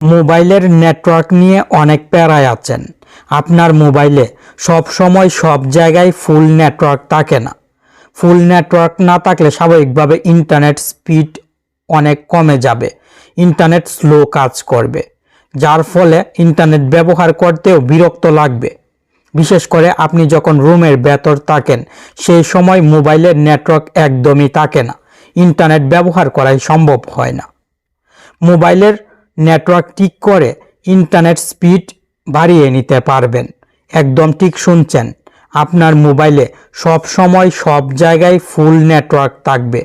মোবাইলের নেটওয়ার্ক নিয়ে অনেক প্যারায় আছেন। আপনার মোবাইলে সব সময় সব জায়গায় ফুল নেটওয়ার্ক থাকে না। ফুল নেটওয়ার্ক না থাকলে স্বাভাবিকভাবে ইন্টারনেট স্পিড অনেক কমে যাবে। ইন্টারনেট স্লো কাজ করবে, যার ফলে ইন্টারনেট ব্যবহার করতেও বিরক্ত লাগবে। বিশেষ করে আপনি যখন রুমের ভেতর থাকেন, সেই সময় মোবাইলের নেটওয়ার্ক একদমই থাকে না। ইন্টারনেট ব্যবহার করাই সম্ভব হয় না। মোবাইলের নেটওয়ার্ক ঠিক করে ইন্টারনেট স্পিড বাড়িয়ে নিতে পারবেন। একদম ঠিক শুনছেন, আপনার মোবাইলে সব সময় সব জায়গায় ফুল নেটওয়ার্ক থাকবে।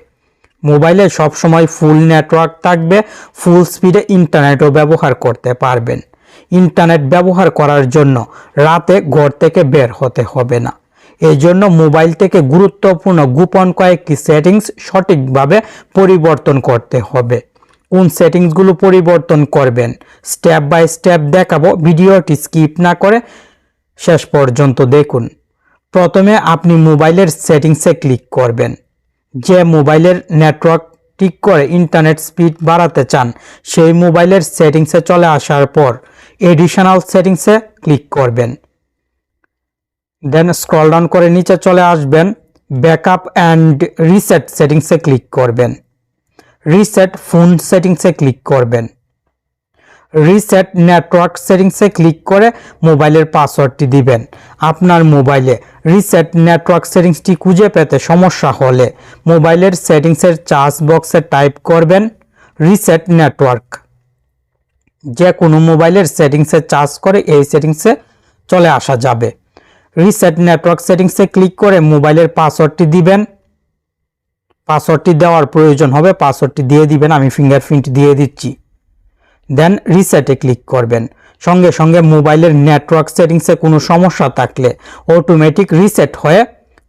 মোবাইলে সব সময় ফুল নেটওয়ার্ক থাকবে ফুল স্পিডে ইন্টারনেটও ব্যবহার করতে পারবেন। ইন্টারনেট ব্যবহার করার জন্য রাতে ঘর থেকে বের হতে হবে না। এই জন্য মোবাইল থেকে গুরুত্বপূর্ণ গোপন কয়েকটি সেটিংস সঠিকভাবে পরিবর্তন করতে হবে। কোন সেটিংসগুলো পরিবর্তন করবেন? স্টেপ বাই স্টেপ দেখাবো, ভিডিওটি স্কিপ না করে শেষ পর্যন্ত দেখুন। প্রথমে আপনি মোবাইলের সেটিংসে ক্লিক করবেন। যে মোবাইলের নেটওয়ার্ক ঠিক করে ইন্টারনেট স্পিড বাড়াতে চান, সেই মোবাইলের সেটিংসে চলে আসার পর এডিশনাল সেটিংসে ক্লিক করবেন। দেন স্ক্রল ডাউন করে নিচে চলে আসবেন। ব্যাকআপ অ্যান্ড রিসেট সেটিংসে ক্লিক করবেন। রিসেট ফোন সেটিংসে ক্লিক করবেন। রিসেট নেটওয়ার্ক সেটিংসে ক্লিক করে মোবাইলের পাসওয়ার্ডটি দিবেন। আপনার মোবাইলে রিসেট নেটওয়ার্ক সেটিংসটি খুঁজে পেতে সমস্যা হলে মোবাইলের সেটিংসের চার্জ বক্সে টাইপ করবেন রিসেট নেটওয়ার্ক যে কোনো মোবাইলের সেটিংসে চার্জ করে এই সেটিংসে চলে আসা যাবে। রিসেট নেটওয়ার্ক সেটিংসে ক্লিক করে মোবাইলের পাসওয়ার্ডটি দিবেন। পাসওয়ার্ডটি দেওয়ার প্রয়োজন হবে, পাসওয়ার্ডটি দিয়ে দিবেন, আমি ফিঙ্গারপ্রিন্ট দিয়ে দিচ্ছি। দেন রিসেটে ক্লিক করবেন। সঙ্গে সঙ্গে মোবাইলের নেটওয়ার্ক সেটিংসে কোনো সমস্যা থাকলে অটোমেটিক রিসেট হয়ে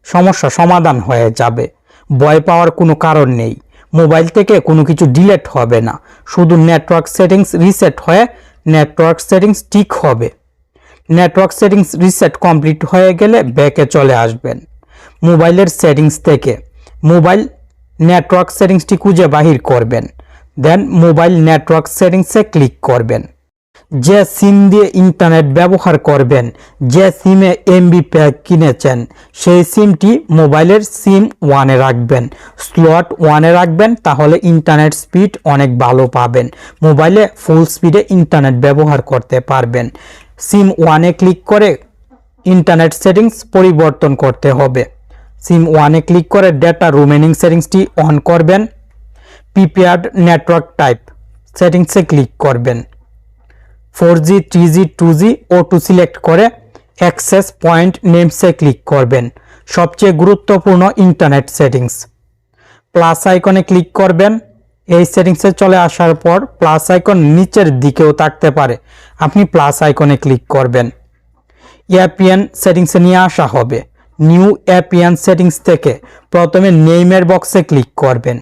সমস্যা সমাধান হয়ে যাবে। ভয় পাওয়ার কোনো কারণ নেই। মোবাইল থেকে কোনো কিছু ডিলেট হবে না। শুধু নেটওয়ার্ক সেটিংস রিসেট হয়ে নেটওয়ার্ক সেটিংস ঠিক হবে। নেটওয়ার্ক সেটিংস রিসেট কমপ্লিট হয়ে গেলে ব্যাকে চলে আসবেন। মোবাইলের সেটিংস থেকে। মোবাইল নেটওয়ার্ক সেটিংসটি খুঁজে বাহির করবেন। দেন মোবাইল নেটওয়ার্ক সেটিংসে ক্লিক করবেন। যে সিম দিয়ে ইন্টারনেট ব্যবহার করবেন, যে সিমে এমবি প্যাক কিনেছেন, সেই সিমটি মোবাইলের সিম ওয়ানে রাখবেন। স্লট ওয়ানে রাখবেন, তাহলে ইন্টারনেট স্পিড অনেক ভালো পাবেন। মোবাইলে ফুল স্পিডে ইন্টারনেট ব্যবহার করতে পারবেন। সিম ওয়ানে ক্লিক করে ইন্টারনেট সেটিংস পরিবর্তন করতে হবে। সিম ওয়ানে ক্লিক করে ডেটা রিমেনিং সেটিংসটি অন করবেন। প্রিপেয়ার্ড নেটওয়ার্ক টাইপ সেটিংসে ক্লিক করবেন। Four G three G two G auto select করে অ্যাক্সেস পয়েন্ট নেমসে ক্লিক করবেন। সবচেয়ে গুরুত্বপূর্ণ ইন্টারনেট সেটিংস প্লাস আইকনে ক্লিক করবেন। এই সেটিংসে চলে আসার পর প্লাস আইকন নিচের দিকেও থাকতে পারে। আপনি প্লাস আইকনে ক্লিক করবেন। এপিএন সেটিংসে নিয়ে আসা হবে। নিউ অ্যাপিয়ান সেটিংস থেকে প্রথমে নেইমের বক্সে ক্লিক করবেন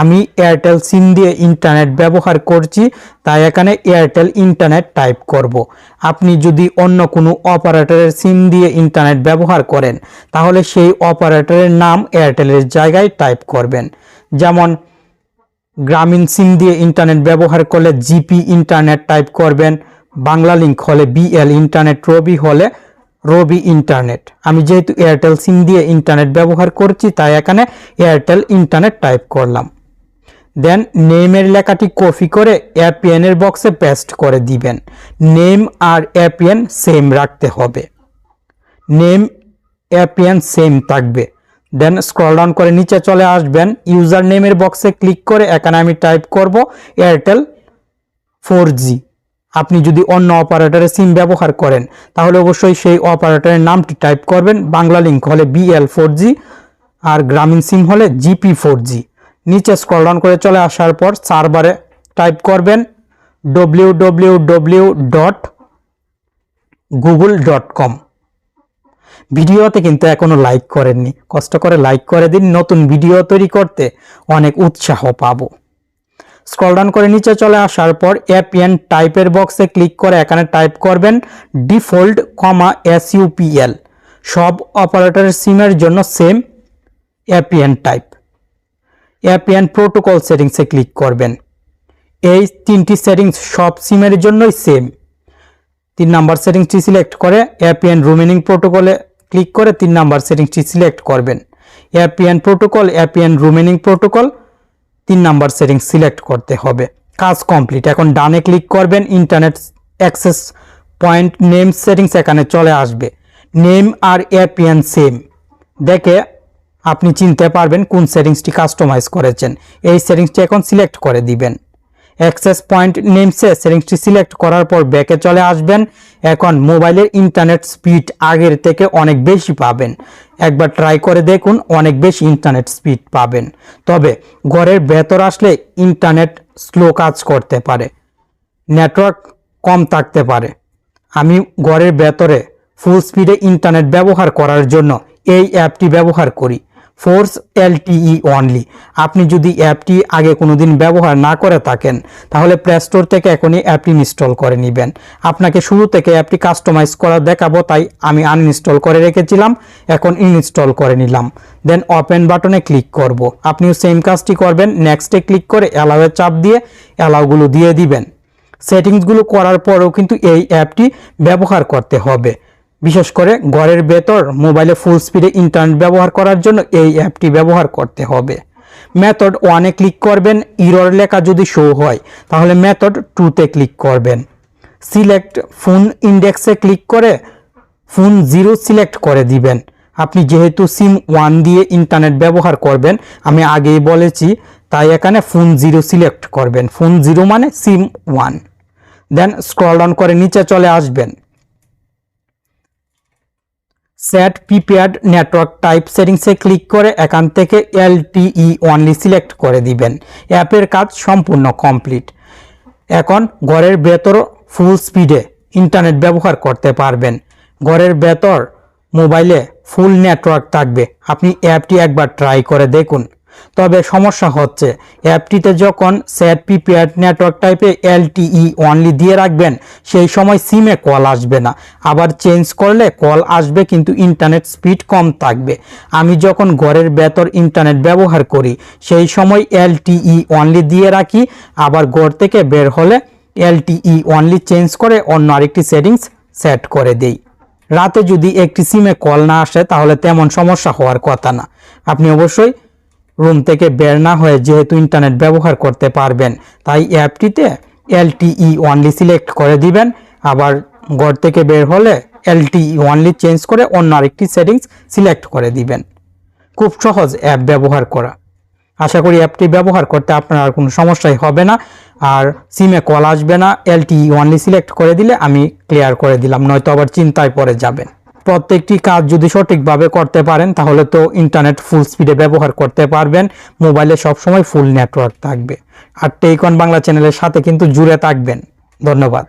আমি এয়ারটেল সিম দিয়ে ইন্টারনেট ব্যবহার করছি, তাই এখানে এয়ারটেল ইন্টারনেট টাইপ করব। আপনি যদি অন্য কোনো অপারেটরের সিম দিয়ে ইন্টারনেট ব্যবহার করেন, তাহলে সেই অপারেটরের নাম এয়ারটেলের জায়গায় টাইপ করবেন যেমন, গ্রামীণ সিম দিয়ে ইন্টারনেট ব্যবহার করলে জিপি ইন্টারনেট টাইপ করবেন, বাংলা লিঙ্ক হলে বিএল ইন্টারনেট রবি হলে রবি ইন্টারনেট। আমি যেহেতু এয়ারটেল সিম দিয়ে ইন্টারনেট ব্যবহার করছি, তাই এখানে এয়ারটেল ইন্টারনেট টাইপ করলাম। দেন নেমের লেখাটি কপি করে অ্যাপিএন এর বক্সে পেস্ট করে দিবেন। নেম আর অ্যাপিএন সেম রাখতে হবে। নেম অ্যাপিএন সেম থাকবে। দেন স্ক্রল ডাউন করে নিচে চলে আসবেন। ইউজার নেমের বক্সে ক্লিক করে এখানে আমি টাইপ করব এয়ারটেল ফোর জি আপনি যদি অন্য অপারেটরের সিম ব্যবহার করেন, তাহলে অবশ্যই সেই অপারেটরের নামটি টাইপ করবেন, বাংলা লিঙ্ক হলে বিএল ফোর জি আর গ্রামীণ সিম হলে জিপি ফোর জি নিচে স্ক্রল ডাউন করে চলে আসার পর সার্ভারে টাইপ করবেন W W W dot Google dot com ভিডিওতে কিন্তু এখনও লাইক করেননি, কষ্ট করে লাইক করে দিন, নতুন ভিডিও তৈরি করতে অনেক উৎসাহ পাবো। স্ক্রল ডাউন করে নিচে চলে আসার পর এপিএন টাইপের বক্সে ক্লিক করে এখানে টাইপ করবেন ডিফল্ট কমা এসইউপিএল সব অপারেটরের সিমের জন্য same APN type APN protocol সেটিংসে ক্লিক করবেন। এই তিনটি সেটিংস সব সিমের জন্যই সেম তিন নাম্বার সেটিংসটি সিলেক্ট করে অ্যাপিএন রুমিনিং প্রোটোকলে ক্লিক করে তিন নাম্বার সেটিংসটি সিলেক্ট করবেন। APN protocol APN roaming protocol তিন নাম্বার সেটিং সিলেক্ট করতে হবে। কাজ কমপ্লিট। এখন ডানে ক্লিক করবেন internet access point name settings এখানে চলে আসবে। নেম আর অ্যাপিএন সেম। দেখে আপনি চিনতে পারবেন কোন সেটিংসটি কাস্টমাইজ করেছেন। এই সেটিংসটি এখন সিলেক্ট করে দিবেন। অ্যাক্সেস পয়েন্ট নেমসে সেটিংসটি সিলেক্ট করার পর ব্যাকে চলে আসবেন। এখন মোবাইলের ইন্টারনেট স্পিড আগের থেকে অনেক বেশি পাবেন। একবার ট্রাই করে দেখুন, অনেক বেশি ইন্টারনেট স্পিড পাবেন। তবে ঘরের ভেতর আসলে ইন্টারনেট স্লো কাজ করতে পারে, নেটওয়ার্ক কম থাকতে পারে। আমি ঘরের ভেতরে ফুল স্পিডে ইন্টারনেট ব্যবহার করার জন্য এই অ্যাপটি ব্যবহার করি। ফোর্স এলটিই অনলি আপনি যদি অ্যাপটি আগে কোনোদিন ব্যবহার না করে থাকেন, তাহলে প্লে স্টোর থেকে এখনই অ্যাপটি ইনস্টল করে নেবেন। আপনাকে শুরু থেকে অ্যাপটি কাস্টমাইজ করা দেখাবো, তাই আমি আনইনস্টল করে রেখেছিলাম, এখন ইনস্টল করে নিলাম। দেন ওপেন বাটনে ক্লিক করব। আপনিও সেম কাজটি করবেন নেক্সটে ক্লিক করে অ্যালাউয়ে চাপ দিয়ে অ্যালাউগুলো দিয়ে দিবেন। সেটিংসগুলো করার পরেও কিন্তু এই অ্যাপটি ব্যবহার করতে হবে। বিশেষ করে ঘরের ভেতর মোবাইলে ফুল স্পিডে ইন্টারনেট ব্যবহার করার জন্য এই অ্যাপটি ব্যবহার করতে হবে। মেথড ওয়ানে ক্লিক করবেন ইরর লেখা যদি শো হয়, তাহলে মেথড টুতে ক্লিক করবেন। সিলেক্ট ফোন ইন্ডেক্সে ক্লিক করে ফোন জিরো সিলেক্ট করে দিবেন। আপনি যেহেতু সিম ওয়ান দিয়ে ইন্টারনেট ব্যবহার করবেন, আমি আগেই বলেছি, তাই এখানে ফোন জিরো সিলেক্ট করবেন। ফোন জিরো মানে SIM one then scroll down করে নিচে চলে আসবেন। সেট প্রিপেয়ার্ড নেটওয়ার্ক টাইপ সেটিংসে ক্লিক করে এখান থেকে এলটিই অনলি সিলেক্ট করে দিবেন। অ্যাপের কাজ সম্পূর্ণ কমপ্লিট। এখন ঘরের ভেতর ফুল স্পিডে ইন্টারনেট ব্যবহার করতে পারবেন। ঘরের ভেতর মোবাইলে ফুল নেটওয়ার্ক থাকবে। আপনি অ্যাপটি একবার ট্রাই করে দেখুন। তবে সমস্যা হচ্ছে, অ্যাপটিতে যখন সেট প্রিপেয়ার্ড নেটওয়ার্ক টাইপে এলটিই অনলি দিয়ে রাখবেন, সেই সময় সিমে কল আসবে না। আবার চেঞ্জ করলে কল আসবে কিন্তু ইন্টারনেট স্পিড কম থাকবে। আমি যখন ঘরের ভেতর ইন্টারনেট ব্যবহার করি, সেই সময় এলটিই অনলি দিয়ে রাখি, আবার ঘর থেকে বের হলে এলটিই অনলি চেঞ্জ করে অন্য আরেকটি সেটিংস সেট করে দেই। রাতে যদি একটি সিমে কল না আসে, তাহলে তেমন সমস্যা হওয়ার কথা না। আপনি অবশ্যই রুম থেকে বের না হয়ে যেহেতু ইন্টারনেট ব্যবহার করতে পারবেন, তাই অ্যাপটিতে এলটিই ওয়ানলি সিলেক্ট করে দিবেন। আবার ঘর থেকে বের হলে এলটিই ওয়ানলি চেঞ্জ করে অন্য আরেকটি সেটিংস সিলেক্ট করে দিবেন। খুব সহজ অ্যাপ ব্যবহার করা। আশা করি অ্যাপটি ব্যবহার করতে আপনার আর কোনো সমস্যাই হবে না। আর সিমে কল আসবে না এলটি ওয়ানলি সিলেক্ট করে দিলে আমি ক্লিয়ার করে দিলাম, নয়তো আবার চিন্তায় পড়ে যাবেন। প্রত্যেকটি কাজ যদি সঠিকভাবে করতে পারেন, তাহলে তো ইন্টারনেট ফুল স্পিডে ব্যবহার করতে পারবেন। মোবাইলে সবসময় ফুল নেটওয়ার্ক থাকবে। আর টেকন বাংলা চ্যানেলের সাথে কিন্তু জুড়ে থাকবেন। ধন্যবাদ।